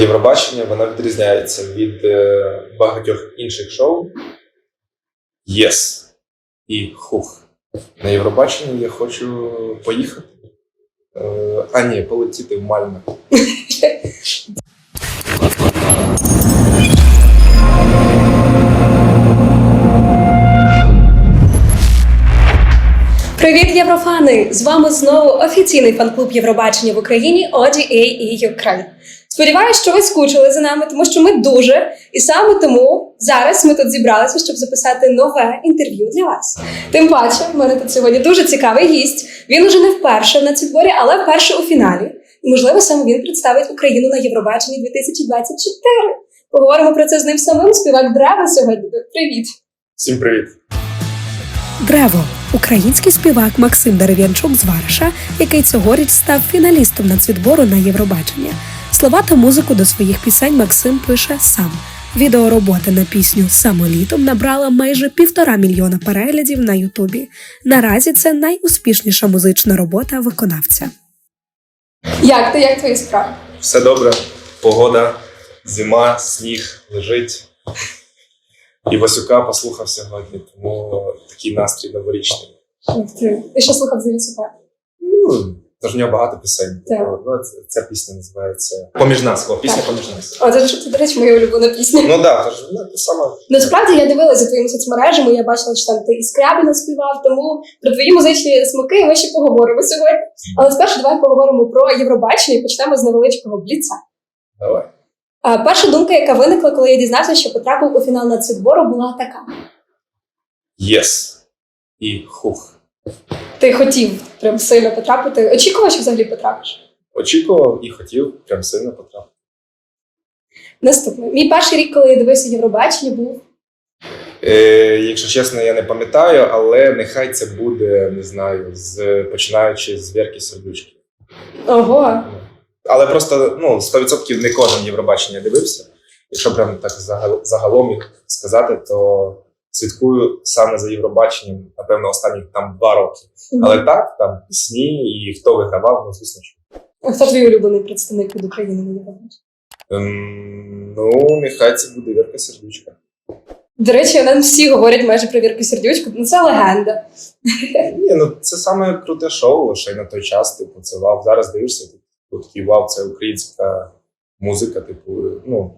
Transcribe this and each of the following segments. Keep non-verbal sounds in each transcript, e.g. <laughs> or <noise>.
Євробачення воно відрізняється від е, багатьох інших шоу. Єс і хух. На Євробаченні я хочу поїхати. Е, а ні, полетіти в Мальме. Привіт, єврофани! З вами знову офіційний фан-клуб Євробачення в Україні ODA і Ukraine. Сподіваюсь, що ви скучили за нами, тому що ми дуже. І саме тому зараз ми тут зібралися, щоб записати нове інтерв'ю для вас. Тим паче, в мене тут сьогодні дуже цікавий гість. Він уже не вперше в нацвідборі, але вперше у фіналі. І можливо саме він представить Україну на Євробаченні 2024. Поговоримо про це з ним самим. Співак Древа сьогодні. Привіт! Всім привіт! Древо український співак Максим Дерев'янчук з Вариша, який цьогоріч став фіналістом нацвідбору на Євробачення. Слова та музику до своїх пісень Максим пише сам. Відеоробота на пісню Самолітом набрала майже півтора мільйона переглядів на Ютубі. Наразі це найуспішніша музична робота виконавця. Як ти? Як твої справи? Все добре, погода, зима, сніг лежить. І Васюка послухав сьогодні, тому такий настрій новорічний. Ти. Що слухав за Вісюка? Ну, тож в нього багато пісень. Так. Ну, ця пісня називається Поміж нас. О, пісня поміж нас. О, це, ж- до речі, моя улюблена пісня. Ну так, тож ну, це саме. Насправді я дивилася за твоїми соцмережами, я бачила, що там ти і Скрябіна співав, тому про твої музичні смаки ми ще поговоримо сьогодні. Але спершу давай поговоримо про Євробачення і почнемо з невеличкого бліца. Давай. А, перша думка, яка виникла, коли я дізнався, що потрапив у фінал нацвідбору, була така: Єс. І хух. Ти хотів прям сильно потрапити. Очікував, що взагалі потрапиш. Очікував і хотів прям сильно потрапити. Наступне. Мій перший рік, коли я дивився Євробачення, був Е, якщо чесно, я не пам'ятаю, але нехай це буде, не знаю, з починаючи з Вірки Сердючки. ого. Але просто ну, 100% не кожен Євробачення дивився. Якщо прям так загал- загалом їх сказати, то слідкую саме за Євробаченням, напевно, останні там два роки. Але так, там пісні і хто вигравав, ну звісно, що. А хто твій улюблений представник від України на Євробаченні? Ем, ну, нехай це буде Вірка Сердючка. До речі, нам всі говорять майже про Вірку Сердючку, ну це легенда. Ні, ну це саме круте шоу, й на той час, типу, це вау. Зараз дивишся, типу, такий вау, це українська музика, типу, ну.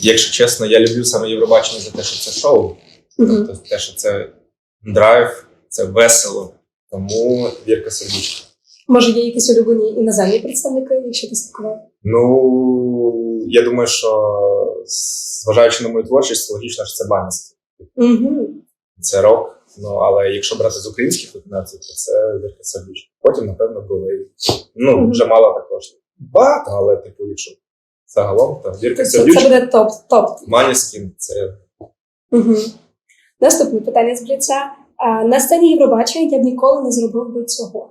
Якщо чесно, я люблю саме Євробачення за те, що це шоу. Тобто те, що це драйв, це весело. Тому Вірка Сердючка. Може, є якісь улюблені іноземні представники, якщо ти слідкував? Ну, я думаю, що зважаючи на мою творчість, логічно, що це Банівський. Угу. Це рок. Ну, але якщо брати з українських виконавців, то це Вірка Сердючка. Потім, напевно, були. Ну, Мгм. вже мало також. Багато, але, типу, якщо загалом, то Вірка Це, це буде топ. топ. Маніскін, це Угу. Наступне питання з бліця. На сцені Євробачення я б ніколи не зробив би цього.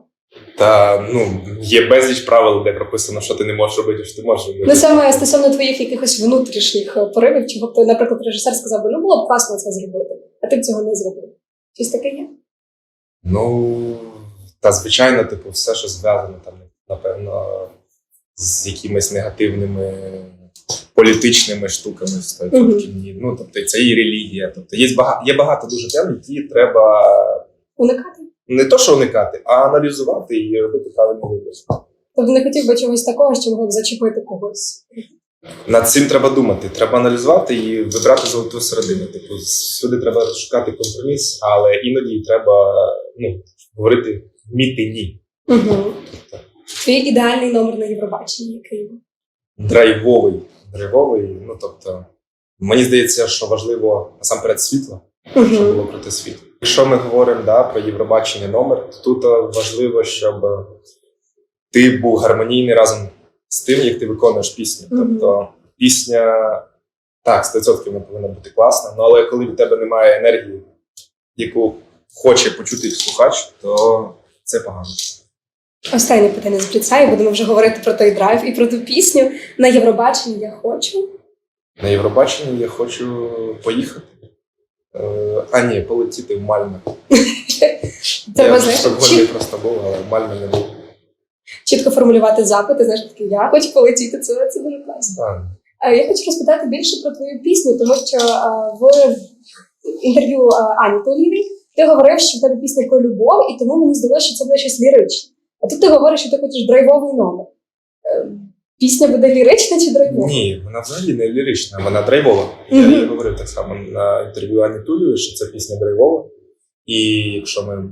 та ну є безліч правил, де прописано, що ти не можеш робити, що ти можеш робити. Ну саме стосовно твоїх якихось внутрішніх е, поривів, чого б ти, наприклад, режисер сказав би, ну було б класно це зробити, а ти б цього не зробив. Щось таке є? Ну, та звичайно, типу, все, що зв'язано там, напевно, з якимись негативними політичними штуками стоїть. Мгм. Ні. Ну, тобто, це і релігія. Тобто, є багато, є багато дуже тем, які треба Уникати? не то, що уникати, а аналізувати і робити правильний вибір. Тобто не хотів би чогось такого, що могло б зачепити когось. Над цим треба думати. Треба аналізувати і вибрати золоту середину. Типу, сюди треба шукати компроміс, але іноді треба ну, говорити вміти ні. Угу. Твій ідеальний номер на Євробаченні, який драйвовий. Драйвовий. Ну тобто, мені здається, що важливо насамперед світло, щоб Угу. було круте світло. Якщо ми говоримо да, про Євробачення номер, то тут е, важливо, щоб ти був гармонійний разом з тим, як ти виконуєш пісню. Мгм. Тобто пісня так, 100% вона повинна бути класна, ну, але коли в тебе немає енергії, яку хоче почути слухач, то це погано. Останнє питання з бліца, і будемо вже говорити про той драйв і про ту пісню. На Євробаченні я хочу. На Євробаченні я хочу поїхати. Е, а ні, полетіти в Мальме. Треба я знаєш, просто був, але Мальме не був. чітко формулювати запити. Знаєш, такий я хочу полетіти. Це, це дуже класно. Е, Я хочу розпитати більше про твою пісню, тому що е, в інтерв'ю Ані Толівій ти говорив, що в тебе пісня про любов, і тому мені здалося, що це буде щось ліричне. А тут ти говориш, що ти хочеш драйвовий номер. Е, Пісня буде лірична чи драйвова? Ні, вона взагалі не лірична, вона драйвова. Я Мгм. їй говорив так само на інтерв'ю Ані Тулію, що це пісня драйвова. І якщо ми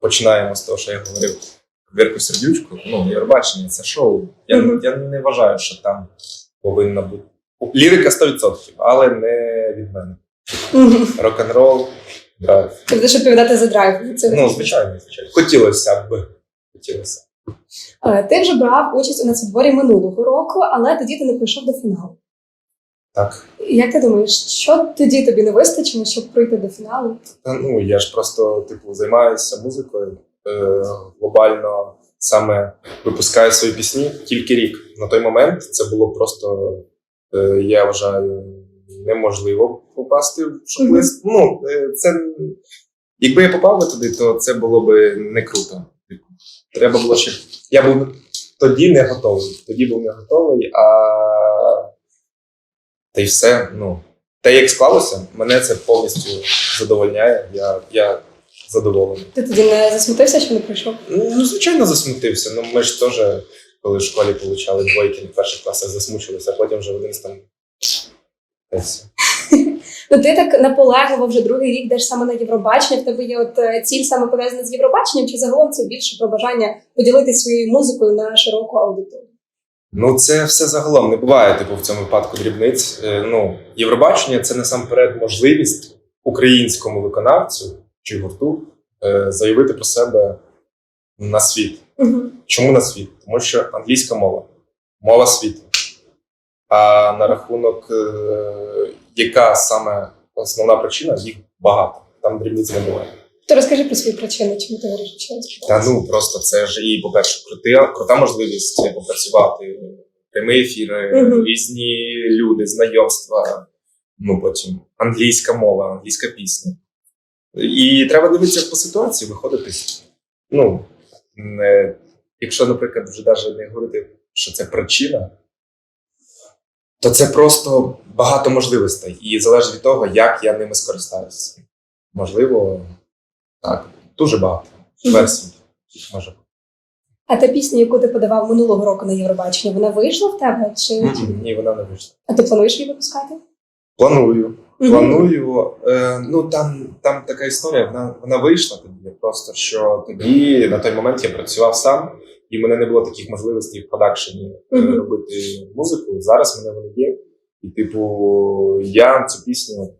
починаємо з того, що я говорив Вірку Сердючку, ну, Євробачення це шоу. Я, Мгм. я не вважаю, що там повинна бути. Лірика 100%, але не від мене. Мгм. Рок-н-рол, драйв. Ти будеш відповідати за драйв. Це Ну, звичайно, звичайно. Хотілося б. Хотілося. Е, Ти вже брав участь у нацвідборі минулого року, але тоді ти не прийшов до фіналу. Так. Як ти думаєш, що тоді тобі не вистачило, щоб пройти до фіналу? Та, ну, я ж просто, типу, займаюся музикою е, глобально саме випускаю свої пісні тільки рік. На той момент це було просто, е, я вважаю, неможливо попасти в шоу-лист. Ну, е, це, якби я попав би туди, то це було б не круто. Треба було ще. Я був тоді не готовий. Тоді був не готовий, а та й все. Ну, те, як склалося, мене це повністю задовольняє. Я, я задоволений. Ти тоді не засмутився, що не прийшов? Ну, звичайно, засмутився. Ну, ми ж теж, коли в школі получали двойки на перших класах, засмучилися, а потім вже один там. Ну ти так наполегливо вже другий рік йдеш саме на Євробачення. В тебе є от е, ціль саме пов'язана з Євробаченням, чи загалом це більше про бажання поділитися своєю музикою на широку аудиторію? Ну, це все загалом не буває, типу, в цьому випадку дрібниць. Е, Ну, Євробачення це насамперед можливість українському виконавцю чи гурту е, заявити про себе на світ. Угу. Чому на світ? Тому що англійська мова, мова світу. А на рахунок, яка саме основна причина, їх багато. Там дрібниць не буває. То розкажи про свої причини, чому ти вирішив Та ну просто це ж і, по-перше, крута, крута можливість попрацювати. Прямі ефіри, Мгм. різні люди, знайомства. Ну потім англійська мова, англійська пісня. І треба дивитися по ситуації, виходити. Ну, не, якщо, наприклад, вже навіть не говорити, що це причина, то це просто багато можливостей. І залежить від того, як я ними скористаюся. Можливо, так, дуже багато версій. Може. бути. А та пісня, яку ти подавав минулого року на Євробачення, вона вийшла в тебе? Чи. Ні, вона не вийшла. а ти плануєш її випускати? Планую. Планую. Е, ну там, там така історія, вона, вона вийшла тоді. Просто що тоді, на той момент, я працював сам, і в мене не було таких можливостей в продакшені Мгм. робити музику. Зараз в мене вони є. І, типу, я цю пісню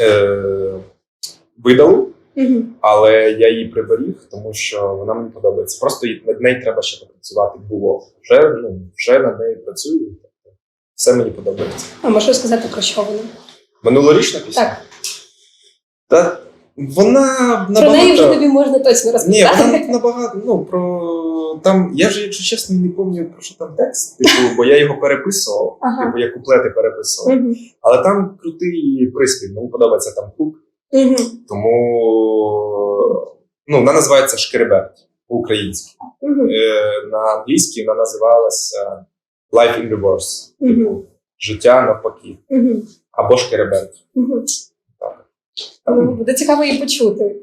е, видалив, Угу. але я її приберіг, тому що вона мені подобається. Просто над нею треба ще попрацювати. Було. Вже, ну, вже над нею працюю. Все мені подобається. А можеш розказати про що вона? Минулорічна пісня? Так, Та вона набагато... про неї вже тобі можна точно Ні, вона набагато. Ну, про там. Я вже, якщо чесно, не пам'ятаю, про що там текст. Типу, бо я його переписував. Ага. Типу, я куплети переписував. Мгм. Але там крутий приспів. Мені подобається там хук. Мгм. Тому ну, вона називається Шкереберть по-українськи. Мгм. Е, на англійській вона називалася Life in Reverse. Типу, життя навпаки. Мгм. Або Шкереберть. Мгм. Так. Ну, Буде цікаво її почути.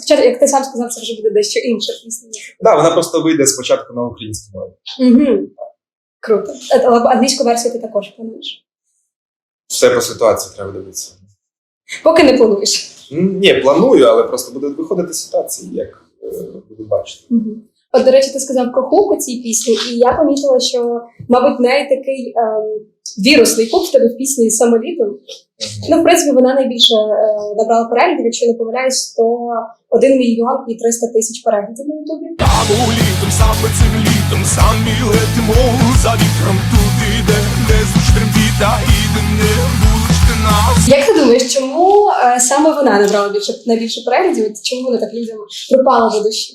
Хоча, як ти сам сказав, це вже буде дещо інша пісня. Да, вона просто вийде спочатку на українській мові. Угу. Круто. Е, Але англійську версію ти також плануєш. Все по ситуації треба дивитися. Поки не плануєш. Ні, планую, але просто буде виходити ситуації, як е, буду бачити. Угу. От, до речі, ти сказав про хук у цій пісні, і я помітила, що, мабуть, в неї такий ем, вірусний хук в тебе в пісні самолітом. Ну, в принципі, вона найбільше е, набрала переглядів, якщо я не помиляюсь, 101 мільйон і 300 тисяч переглядів на Ютубі. Там літом, саме цим літом, самі летимо за вітром туди, де не зустрім та і де не влучте нас. Як ти думаєш, чому е, саме вона набрала більше найбільше переглядів? От Чому вона так людям припала до душі?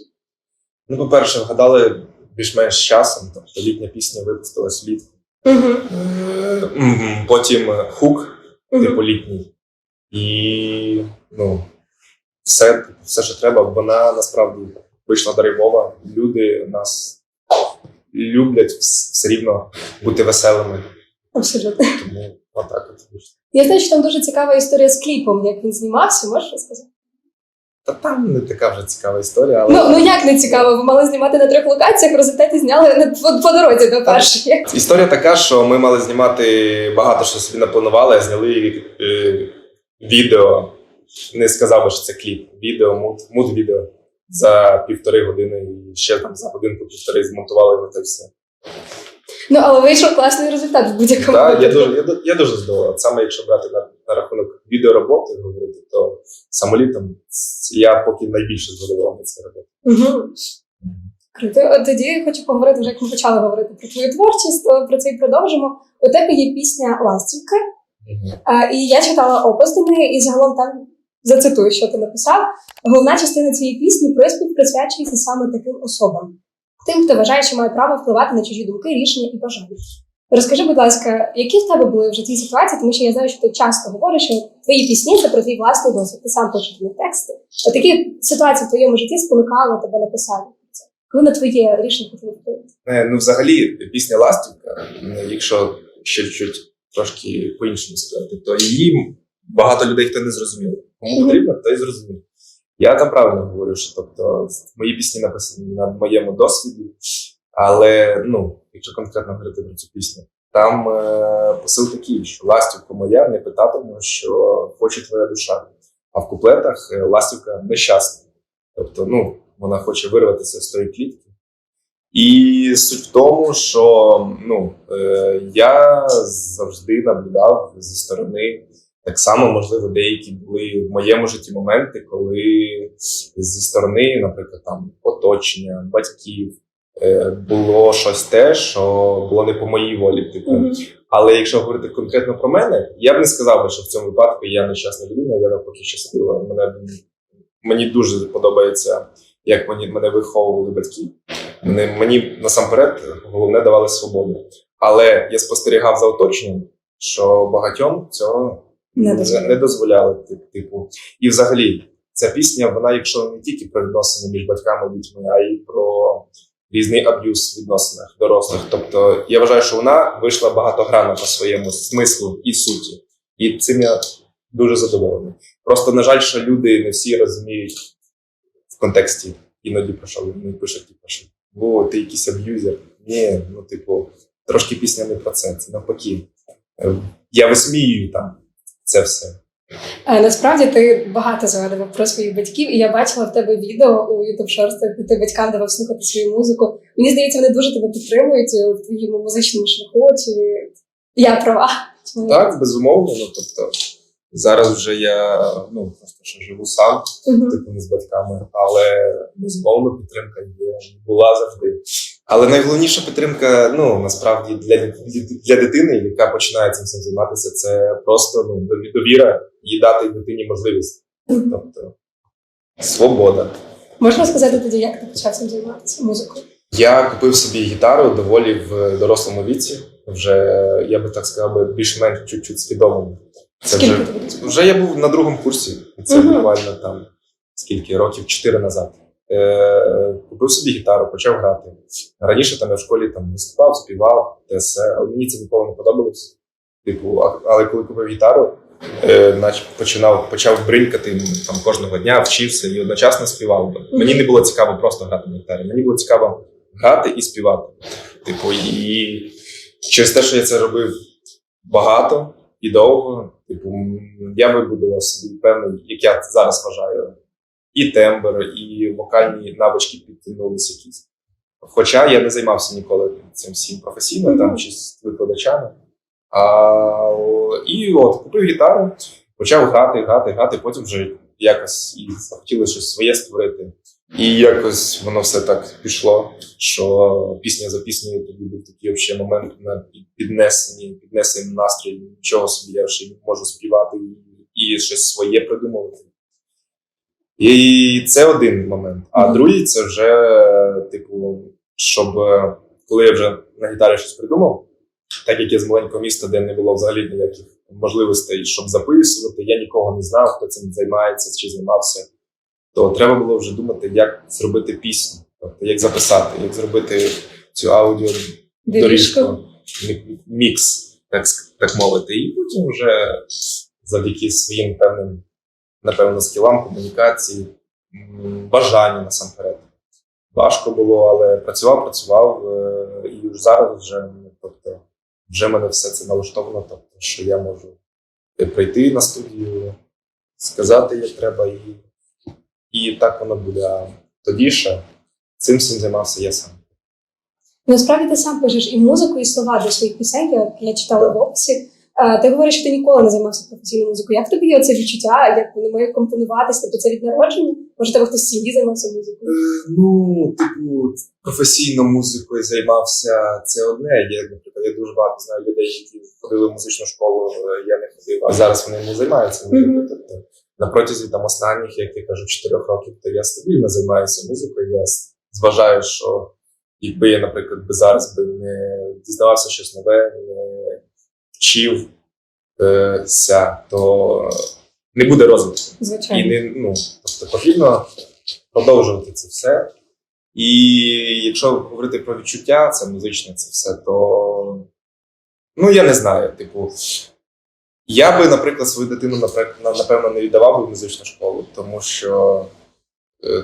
Ну, по-перше, вгадали більш-менш з часом, тобто літня пісня випустилась влітку. Угу. Потім е, хук, типу літній. І ну, все, все, що треба, вона насправді вийшла драйвова. Люди нас люблять все рівно бути веселими. Абсолютно. Тому отак от вийшло. Я знаю, що там дуже цікава історія з кліпом, як він знімався. Можеш розказати? Та там не така вже цікава історія, але Ну, ну як не цікаво, ви мали знімати на трьох локаціях, в результаті зняли на по, по дорозі до першої. історія така, що ми мали знімати багато що собі напланували, а зняли е, відео. Не сказав би, що це кліп. Відео, муд, муд відео за півтори години і ще там за годинку-півтори змонтували його та все. Ну але вийшов класний результат в будь-якому Так, я дуже, я, я дуже задоволений. Саме якщо брати на, на рахунок відеороботи говорити, то самолітом я поки найбільше задоволений роботою. Угу. Круто. От тоді хочу поговорити, вже як ми почали говорити про твою творчість, то про це і продовжимо. У тебе є пісня Ластівка, а, і я читала опис до неї, і загалом там зацитую, що ти написав. Головна частина цієї пісні приспів присвячується саме таким особам, тим, хто вважає, що має право впливати на чужі думки, рішення і бажання. Розкажи, будь ласка, які в тебе були в житті ситуації, тому що я знаю, що ти часто говориш, що твої пісні це про твій власний досвід. Ти сам пишеш до тексти. От які ситуації в твоєму житті спонукали тебе написати це? Коли на твоє рішення хотіли впливати? Е, Ну, взагалі, пісня Ластівка, е, якщо ще чуть трошки по-іншому сказати, то її багато людей хто не зрозумів. Кому потрібно, той зрозумів. Я там правильно говорю, що тобто мої пісні написані на моєму досвіді, але ну, якщо конкретно говорити про цю пісню, там е, посил такий, що ластівка моя не питатиму, що хоче твоя душа. А в куплетах е, ластівка нещасна. Тобто, ну, вона хоче вирватися з тої клітки. І суть в тому, що ну, е, я завжди наблюдав зі сторони. Так само, можливо, деякі були в моєму житті моменти, коли зі сторони, наприклад, там оточення, батьків, було щось те, що було не по моїй волі. Типу. Але якщо говорити конкретно про мене, я б не сказав би, що в цьому випадку я нещасна людина, я навпаки щаслива. Мене мені дуже подобається, як мені мене виховували батьки. Мені, мені насамперед головне давали свободу. Але я спостерігав за оточенням, що багатьом цього Не не, не дозволяли. Типу, і взагалі, ця пісня, вона, якщо не тільки про відносини між батьками і дітьми, а й про різний аб'юз в відносинах дорослих. Тобто, я вважаю, що вона вийшла багатогранно по своєму смислу і суті. І цим я дуже задоволений. Просто, на жаль, що люди не всі розуміють в контексті іноді про що вони пишуть, типу, що о, ти якийсь аб'юзер. Ні, ну, типу, трошки пісня не про це. Це навпаки. Е, Я висміюю там це все. Е, Насправді ти багато згадував про своїх батьків, і я бачила в тебе відео у YouTube Shorts, де ти батькам давав слухати свою музику. Мені здається, вони дуже тебе підтримують е, в твоєму музичному шляху. Чи я права? Так, безумовно. Ну тобто зараз вже я ну просто що живу сам, Мгм. типу не з батьками, але безумовно підтримка є, була завжди. Але найголовніша підтримка, ну насправді для, для дитини, яка починає цим займатися, це просто ну довіра і дати дитині можливість. Тобто свобода. Можна сказати тоді, як ти почав цим займатися музикою? Я купив собі гітару доволі в дорослому віці. Вже я би так сказав, більш-менш чуть-чуть свідомому. Це Скільки вже? Вже я був на другому курсі, це буквально там скільки років, чотири назад. Е, купив собі гітару, почав грати. Раніше там я в школі там виступав, співав, все, але мені це ніколи не подобалось. Типу, але коли купив гітару, е, нач- починав, почав бринькати там кожного дня, вчився і одночасно співав. Мені не було цікаво просто грати на гітарі. Мені було цікаво грати і співати. Типу, і через те, що я це робив багато і довго, типу, я вибудував собі певний, як я зараз вважаю, і тембр, і вокальні навички підтягнулися якісь. Хоча я не займався ніколи цим всім професійно, Мгм. там чи з викладачами. А, і от купив гітару, почав грати, грати, грати, потім вже якось і захотіли щось своє створити. І якось воно все так пішло, що пісня за піснею тоді був такий взагалі момент на під- піднесенні, піднесенні настрій. Нічого собі я ще можу співати і щось своє придумувати. І це один момент. А другий це вже, типу, щоб е, коли я вже на гітарі щось придумав, так як я з маленького міста, де не було взагалі ніяких можливостей, щоб записувати, я нікого не знав, хто цим займається чи займався. то треба було вже думати, як зробити пісню, тобто як записати, як зробити цю аудіо доріжку, мікс, так, так мовити. І потім вже завдяки своїм певним, напевно, скілам, комунікації, м, бажанню насамперед. Важко було, але працював, працював, е, і зараз вже, ну, тобто, вже мене все це налаштовано, тобто, що я можу е, прийти на студію, сказати, як треба, і, і так воно буде. А тоді ще цим всім займався я сам. Насправді ти сам пишеш і музику, і слова до своїх пісень, як я читала в описі. Е, Ти говориш, що ти ніколи не займався професійною музикою. Як тобі є оце відчуття, як воно має компонуватися? Тобто це від народження? Може, тебе хтось в сім'ї займався музикою? Ну, типу, професійно музикою займався це одне. Є, наприклад, я дуже багато знаю людей, які ходили в музичну школу, е, я не ходив, а зараз вони не займаються музикою. Тобто, на протязі там останніх, як я кажу, чотирьох років, то я стабільно займаюся музикою. Я зважаю, що якби я, наприклад, би зараз би не дізнавався щось нове, не вчився, то не буде розвитку. І Звичайно. не, ну, тобто потрібно продовжувати це все. І якщо говорити про відчуття, це музичне, це все, то ну я не знаю. Типу, я би, наприклад, свою дитину напевно не віддавав би в музичну школу, тому що е,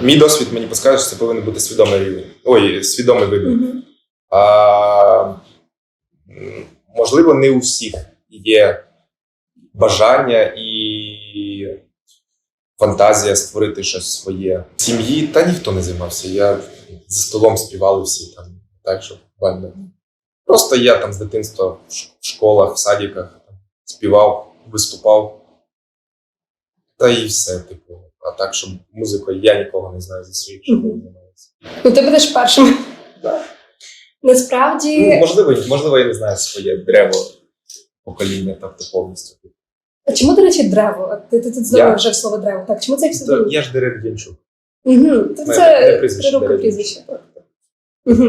мій досвід мені підказує, що це повинен бути свідомий рівень. Ой, свідомий вибір. А, м, можливо, не у всіх є бажання і фантазія створити щось своє. В Сім'ї та ніхто не займався. Я за столом співали всі там, так що буквально. Просто я там з дитинства в школах, в садиках там, співав, виступав. Та і все, типу. А так, що музикою я нікого не знаю зі своїх, що займаюся. Ну, ти будеш першим. Насправді, Ну, можливо, можливо, я не знаю своє древо покоління, тобто повністю. а чому, до речі, древо? Ти, ти тут знову вже слово древо. Так, чому це все? Я ж Дерев'янчук. Угу. Мене- Це природне прізвище. Угу.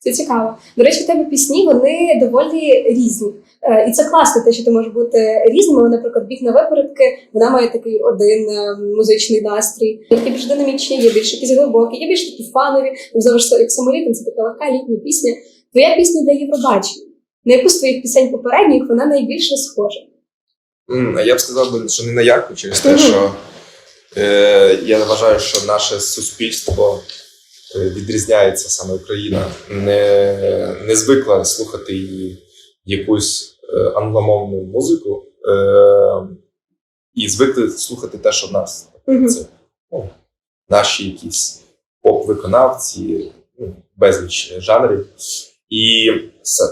Це цікаво. До речі, в тебе пісні вони доволі різні. Е, І це класно, те, що ти можеш бути різним. Але, наприклад, біг на випередки, вона має такий один е, музичний настрій. Є більш динамічні, є більш якісь глибокі, є більш такі фанові. Ну, завжди як самолітом, це така легка літня пісня. Твоя пісня для Євробачення. На яку з твоїх пісень попередніх вона найбільше схожа? А я б сказав би, що не на яку, через те, що е, я вважаю, що наше суспільство е, відрізняється саме Україна. Не, не звикла слухати її якусь англомовну музику е, і звикли слухати те, що в нас. Угу. Це ну, наші якісь поп-виконавці, ну, безліч жанрів. І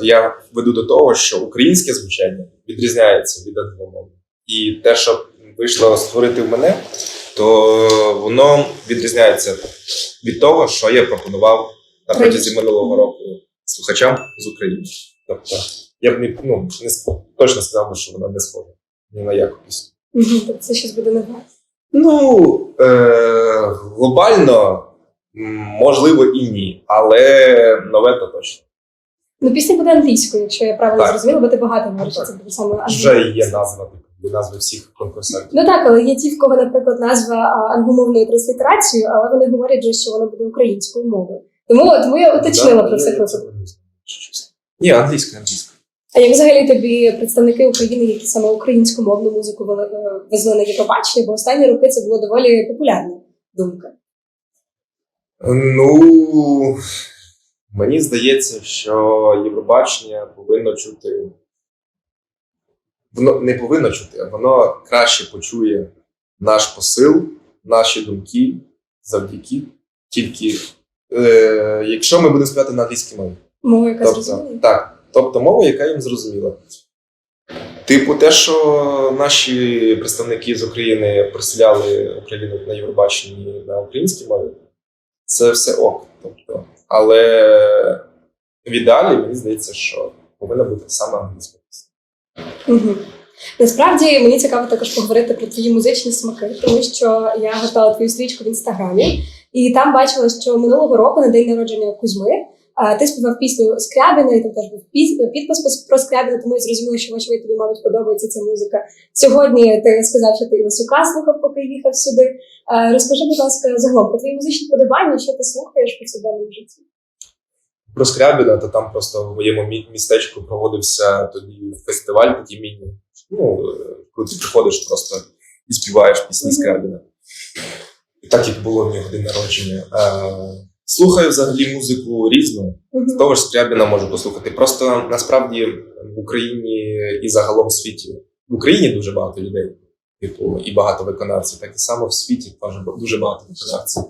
я веду до того, що українське звучання відрізняється від англомовного. І те, що вийшло створити в мене, то воно відрізняється від того, що я пропонував на протязі минулого року слухачам з України. Тобто я б не, ну, не точно сказав би, що вона не схожа ні на яку пісню. Угу. Це щось буде нове. Ну, е, глобально, можливо, і ні, але нове то точно. Ну, пісня буде англійською, якщо я правильно Так. зрозуміла, бо ти багато говориш, що це буде саме Вже є назва, є назви всіх конкурсантів. Ну так, але є ті, в кого, наприклад, назва англомовною транслітерацією, але вони говорять, же, що вона буде українською мовою. Тому, тому я уточнила Да, про це не. Ні, англійська, англійська. А як взагалі тобі представники України, які саме українську мовну музику е, везли на Євробачення, бо останні роки це було доволі популярна думка. Ну, мені здається, що Євробачення повинно чути. Воно не повинно чути, а воно краще почує наш посил, наші думки завдяки тільки, е, якщо ми будемо співати на англійській мові. Мова, яка Тобто, так, тобто мова, яка їм зрозуміла. Типу, те, що наші представники з України представляли Україну на Євробаченні на українській мові, це все ок. Тобто, але в ідеалі мені здається, що повинна бути саме англійська. Угу. Насправді мені цікаво також поговорити про твої музичні смаки, тому що я гортала твою стрічку в інстаграмі, і там бачила, що минулого року на день народження Кузьми ти співав пісню Скрябіна, і там теж був підпис про Скрябіна, тому я зрозуміла, що вочевидь тобі, мабуть, подобається ця музика. Сьогодні ти сказав, що ти Івасюка слухав, поки їхав сюди. Розкажи, будь ласка, загалом про твої музичні подобання, що ти слухаєш в повсякденному житті. Про Скрябіна, то там просто в моєму містечку проводився тоді фестиваль такий міні. Ну, коли ти приходиш просто і співаєш пісні Мгм. Скрябіна. І так як було в нього день народження. Слухаю взагалі музику різну. Мгм. Того ж Скрябіна можу послухати. Просто насправді в Україні і загалом в світі. В Україні дуже багато людей, типу, і багато виконавців, так і само в світі дуже багато виконавців.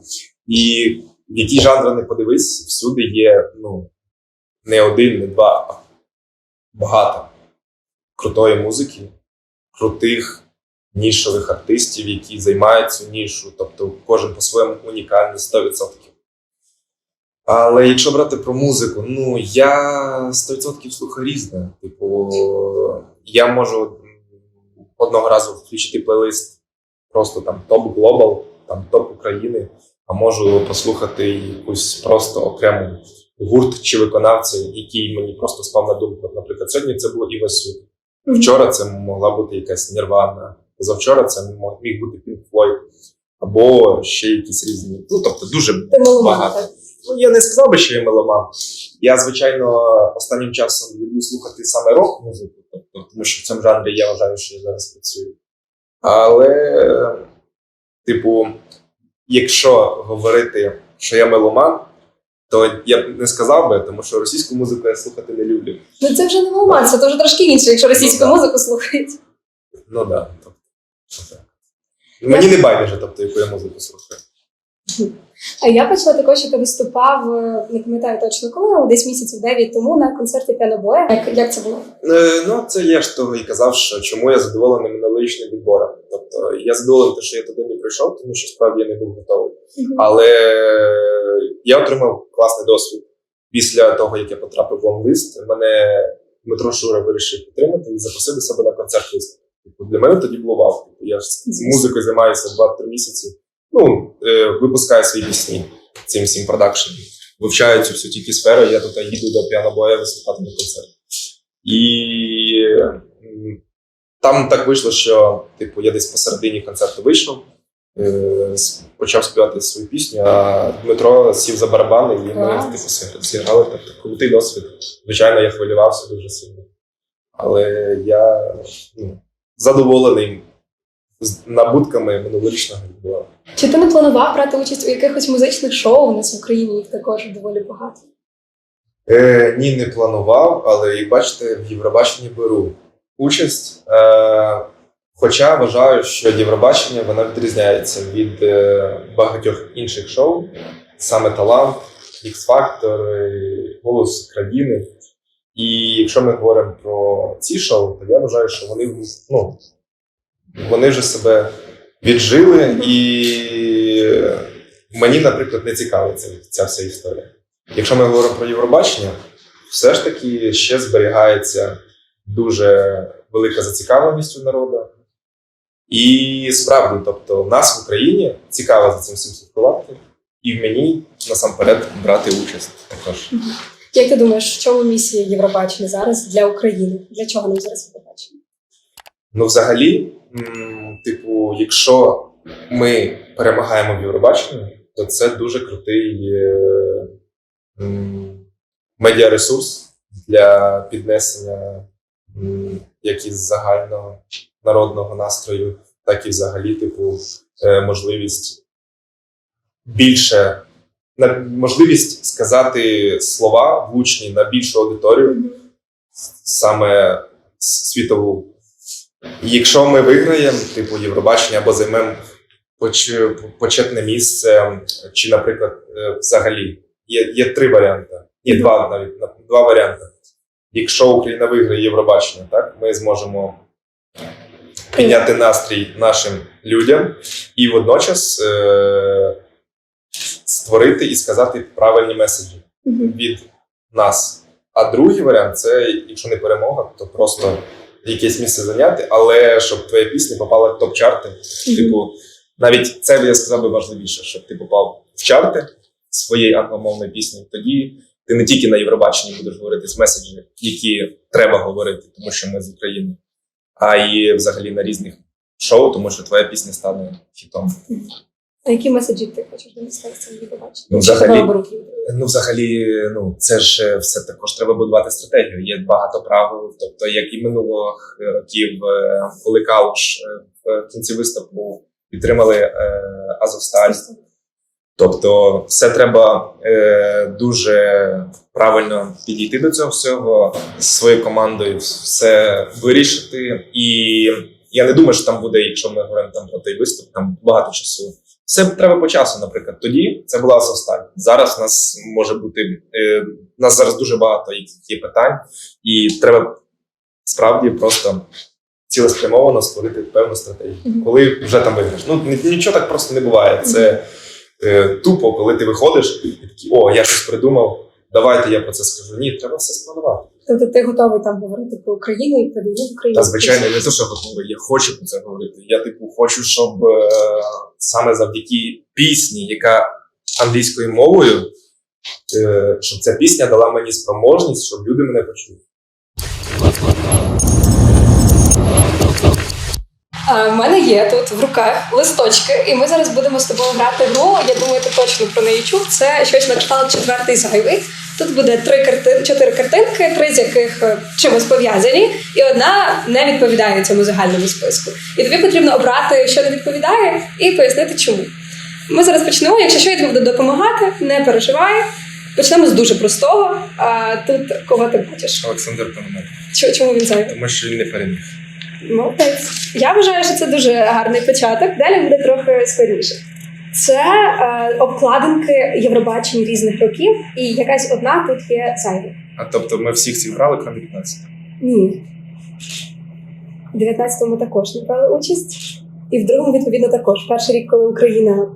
І в які жанри не подивись, всюди є ну, не один, не два, а багато крутої музики, крутих нішових артистів, які займають цю нішу. Тобто кожен по-своєму унікальний 100%. Але якщо брати про музику, ну я 100% слухаю різне. Типу, я можу одного разу включити плейлист просто там топ Global, там топ України, а можу послухати якусь просто окрему гурт чи виконавця, який мені просто спав на думку. Наприклад, сьогодні це було Івасюк. Вчора це могла бути якась Нірвана, позавчора це міг бути Pink Floyd, або ще якісь різні. Ну тобто дуже багато. Ну, я не сказав би, що я меломан. Я, звичайно, останнім часом люблю слухати саме рок-музику, тобто, тому що в цьому жанрі я вважаю, що я зараз працюю. Але, типу, якщо говорити, що я меломан, то я б не сказав би, тому що російську музику я слухати не люблю. Ну це вже не меломан, це вже трошки інше, якщо російську Ну, музику слухають. Ну так. Да, тобто, так. Мені не байдуже, тобто, яку я музику слухаю. <laughs> А я почала також, що ти виступав, е, не пам'ятаю точно коли, але десь місяців дев'ять тому на концерті піанобоя. Як, як це було? Е, Ну, це я ж того і казав, що чому я задоволений минулорічним відбором. Тобто я задоволений, те, що я туди не прийшов, тому що справді я не був готовий. Але я отримав класний досвід. Після того, як я потрапив в лонглист, мене Дмитро Шура вирішив підтримати і запросив до себе на концерт лист. Типу, для мене тоді було вау. Типу, я ж з музикою займаюся 2-3 місяці. Ну, е, випускаю свої пісні цим всім продакшеном. Вивчаю цю всю тільки сферу, я тут їду до піанобоя виступати на концерт. І там так вийшло, що типу, я десь посередині концерту вийшов, е, почав співати свою пісню, а Дмитро сів за барабани і ми типу, зігра- зіграли. Тобто крутий досвід. Звичайно, я хвилювався дуже сильно. Але я ну, задоволений з набутками минулорічного відбору. Чи ти не планував брати участь у якихось музичних шоу у нас в Україні? Їх також доволі багато. Е, ні, не планував, але як бачите, в Євробаченні беру участь. Е, хоча вважаю, що Євробачення вона відрізняється від е, багатьох інших шоу, саме талант, X-Factor, е, голос країни. І якщо ми говоримо про ці шоу, то я вважаю, що вони, ну, вони вже себе віджили, і мені, наприклад, не цікава ця, ця вся історія. Якщо ми говоримо про Євробачення, все ж таки ще зберігається дуже велика зацікавленість у народу. І справді, тобто, в нас в Україні цікаво за цим всім слідкувати, і в мені насамперед брати участь також. Як ти думаєш, в чому місія Євробачення зараз для України? Для чого нам зараз Євробачення? Ну, взагалі, типу, якщо ми перемагаємо в Євробаченні, то це дуже крутий е, медіаресурс для піднесення як із загального народного настрою, так і взагалі, типу, е, можливість більше на можливість сказати слова влучні на більшу аудиторію, саме світову. І якщо ми виграємо, типу Євробачення або займемо поч- почетне місце, чи, наприклад, е, взагалі є, є три варіанти. Ні, два навіть на- два варіанти. Якщо Україна виграє Євробачення, так ми зможемо підняти настрій нашим людям і водночас е- створити і сказати правильні меседжі від нас. А другий варіант це якщо не перемога, то просто якесь місце зайняти, але щоб твоя пісня попала в топ-чарти. Типу, навіть це я сказав би важливіше, щоб ти попав в чарти своєї англомовної пісні. Тоді ти не тільки на Євробаченні будеш говорити з меседжі, які треба говорити, тому що ми з України, а і взагалі на різних шоу, тому що твоя пісня стане хітом. А які меседжі ти хочеш донести цим Євробаченням? Ну, взагалі- Ну, взагалі, ну це ж е, все також треба будувати стратегію. Є багато правил. Тобто, як і минулих е, років, е, коли Кауш е, в кінці виступу підтримали Азовсталь. Тобто, все треба е, дуже правильно підійти до цього всього з своєю командою, все вирішити. І я не думаю, що там буде, якщо ми говоримо там про той виступ, там багато часу. Все треба по часу, наприклад. Тоді це була Азовсталь. Зараз нас може бути е, нас зараз дуже багато є питань, і треба справді просто цілеспрямовано створити певну стратегію. Мгм. Коли вже там виграєш. Ну нічого так просто не буває. Це е, тупо, коли ти виходиш і такий, о, я щось придумав. Давайте я про це скажу. Ні, треба все спланувати. Тобто ти готовий там говорити про Україну і про війну в Україні? Та звичайно, не те, що готовий, я хочу про це говорити. Я типу хочу, щоб е, саме завдяки пісні, яка англійською мовою, е, щоб ця пісня дала мені спроможність, щоб люди мене почули. А, в мене є тут в руках листочки, і ми зараз будемо з тобою грати гру. Я думаю, ти точно про неї чув. Це щось на кшталт четвертий зайвий. Тут буде три карти, чотири картинки, три з яких е, чимось пов'язані, і одна не відповідає цьому загальному списку. І тобі потрібно обрати, що не відповідає, і пояснити, чому. Ми зараз почнемо. Якщо що, я тобі буду допомагати, не переживай. Почнемо з дуже простого. А тут кого ти бачиш? Олександр Пономарьов. Чому він зайвий? Тому що він не переміг. Молодець. Я вважаю, що це дуже гарний початок. Далі буде трохи складніше. Це е, обкладинки Євробачень різних років, і якась одна тут є зайва. А тобто ми всіх зібрали, крім 15. Ні. В 19-му також не брали участь. І в другому, відповідно, також. Перший рік, коли Україна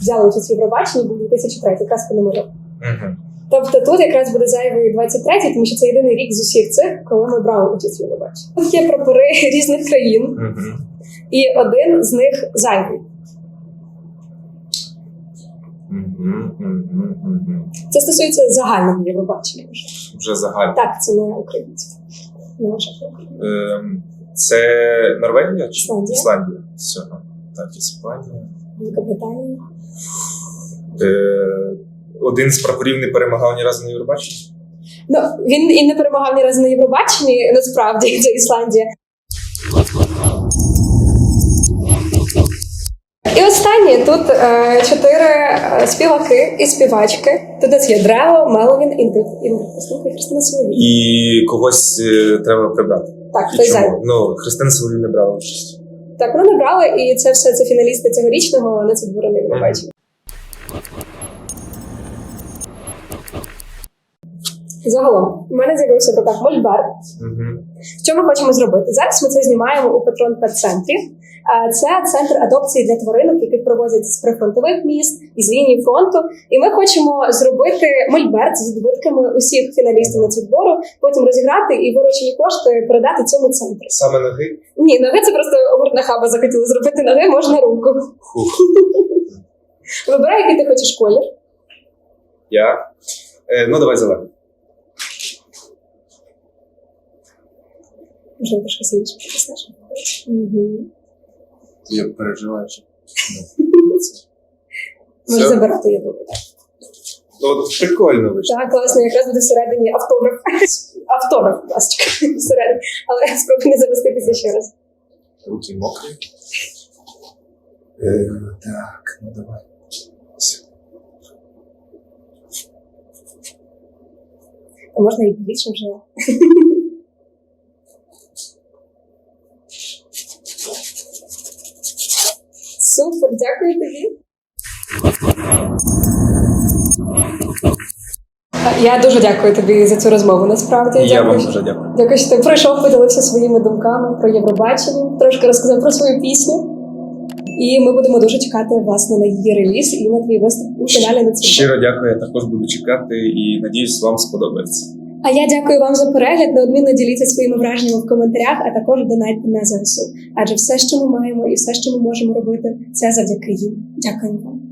взяла участь в Євробаченні, був 2003, якраз по номеру. Угу. Тобто тут якраз буде зайвий 23-й, тому що це єдиний рік з усіх цих, коли ми брали участь в Євробаченні. Тут є прапори <laughs> різних країн. Угу. і один з них зайвий. Це стосується загального Євробачення. вже. Загально. Так, це не українське. Не. Ем, Це Норвегія чи Ісландія. Ісландія? Все. Так, Іспанія. Велика Британія. Е, Один з прапорів не перемагав ні разу на Євробаченні. Ну, він і не перемагав ні разу на Євробаченні, насправді, <laughs> це Ісландія. І останнє тут е, чотири е, співаки і співачки. Тут у нас є Древо, Меловін, Інгрид, Інгрид Послухай, Христина Соловій. І когось е, треба прибрати. Так, І той чому? зайвий. Ну, Христина Соловій не брала участь. Так, вони не брали, і це все це фіналісти цьогорічного нацвідбору на Євробачення. Загалом, у мене з'явився в руках мольберт. Угу. Що ми хочемо зробити? Зараз ми це знімаємо у Патрон Пет-центрі. Це центр адопції для тваринок, який проводять з прифронтових міст і з лінії фронту. І ми хочемо зробити мольберт з відбитками усіх фіналістів нацвідбору, потім розіграти і виручені кошти передати цьому центру. Саме ноги. Ні, ноги це просто гуртна хаба захотіла зробити ноги, можна руку. Вибирай, який ти хочеш колір. Я. Е, ну, давай зелений. Можливо, трошки сильніше. Угу. Я переживаю. що- <laughs> Може забирати, я думаю. Ну, от прикольно вийшло. Так, класно, якраз буде всередині автограф. <laughs> Автограф, будь ласка, <laughs> всередині. Але спробуй не запуститися ще раз. Руки мокрі. Е, так, ну давай. Все. А можна і більше вже. Супер, дякую тобі. Я дуже дякую тобі за цю розмову. Насправді я дякую, вам дуже дякую. Дякую, що ти прийшов, поділився своїми думками про Євробачення, трошки розказав про свою пісню. І ми будемо дуже чекати власне на її реліз і на твій виступ у фіналі на цьому. Щиро дякую, я також буду чекати і надіюсь, вам сподобається. А я дякую вам за перегляд. Неодмінно діліться своїми враженнями в коментарях, а також донайте на ЗСУ. Адже все, що ми маємо, і все, що ми можемо робити, це завдяки їм. Дякую вам.